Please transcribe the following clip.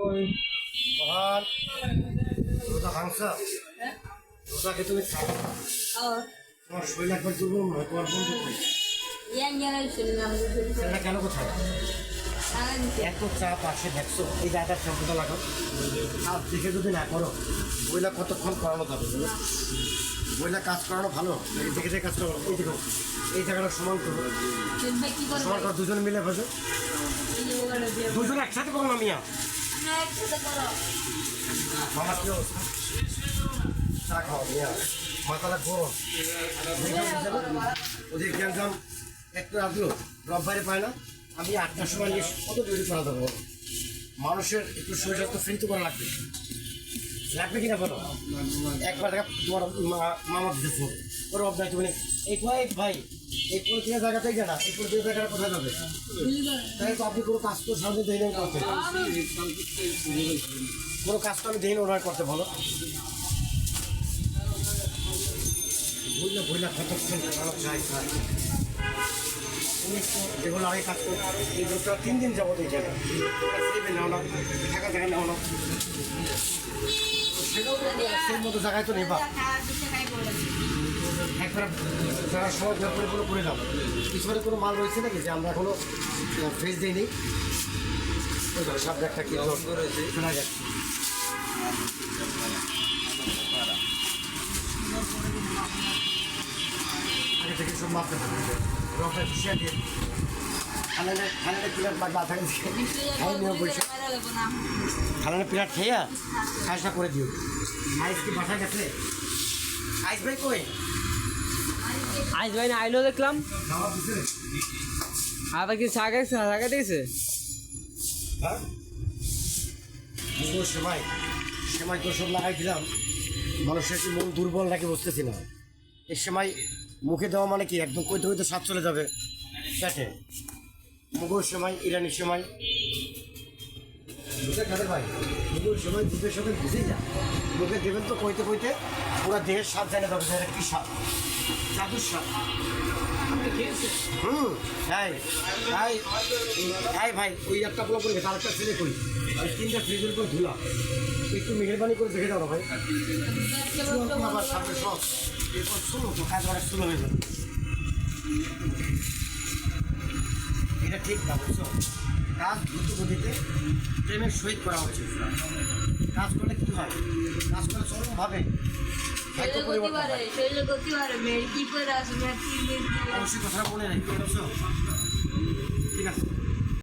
ওই মহান রোজা ভাঙছ? রোজাকে তুমি Oh, তোমার শরীর একবার দুর্বল নয় তোমার বন্ধু কই? সেটা কেন কোথায়? এত চাপ আসে দেখছ? এই জায়গাটার শব্দটা লাগাও। চাপ দেখে যদি না করো বইলা কতক্ষণ করানো যাবে বইলা কাজ করানো ভালো? দেখে দেখে কাজ করো এই দেখো এই জায়গাটা সমান করো। সমান করো দুজন মিলে ভাজো দুজন একসাথে করো না মিয়া। মামা চা খাও পায় না। আমি আটটার সময় গিয়ে কত ডিউটি করা দেবো? মানুষের একটু শরীর স্বাস্থ্য ফ্রি তো করা লাগবে। লাগবে কিনা বলো? একবার দেখা তোমার মামা দিতেছো। ওর অবদায় তুমি এই ভাই এই তিন জায়গাতেই জানা এই পুরো জায়গাটা কোথায় যাবে? তাই তো আপনি কোনো কাজ তো সামনে দেই না করতে কোনো কাজ তো আমি দেই না, ওনার করতে, বলো। বুঝলে বুঝলে কতক্ষণ স্যার যেগুলো আগে কাজ করো এই লোকটা তিন দিন যাব এই জায়গায়। নাও না থাকা জায়গায় নাও না সেই মতো জায়গায় তো নেবা একবার যারা সহজ না করে কোনো করে দাও পিছনে কোনো মাল রয়েছে নাকি? যে আমরা এখনও ফ্রেশ দিইনি। সামনে একটা কি শোনা যাচ্ছে। আগে থেকে সব মাপতে হবে রফটা শিয়া দিয়ে। খালানে খালানে পিলার মাথা খাই নিয়ে বসে। খালানে পিলার খেয়ে কাজটা করে দিও। আইস কি বাসা গেছে? আইস ভাই কই? আজ ভাই না, আইলো দেখলাম। আবার কি সাগা সাগা দিয়েছে সেমাই সেমাই তো সব লাগাই দিলাম। মানুষের কি মন দুর্বল নাকি বুঝতেছি না। এই সেমাই মুখে দেওয়া মানে কি? একদম কইতে কইতে স্বাদ চলে যাবে। পেটে। মুগোর সেমাই, ইরানি সেমাই। দুধে ভাই? মুগোর সেমাই দুধের সাথে বুঝেই না মুখে দেবেন তো কইতে কইতে পুরো দেহের স্বাদ জানে যাবে এটা স্বাদ। জাদুর স্বাদ হুম তাই তাই তাই ভাই, ওই একটা পোলা করে তার একটা ছেলে করি ওই তিনটা ফ্রিজের করে ধুলা। একটু মেহরবানি করে দেখে দাও ভাই। আমার সামনে সব। এরপর শুনো তো কাজ শুরু হয়ে যাবে এটা ঠিক না, বুঝছ? কাজ দ্রুত গতিতে প্রেমের সহিত করা উচিত। কাজ করলে কি হয়? কাজ করলে চরমভাবে ঠিক আছে?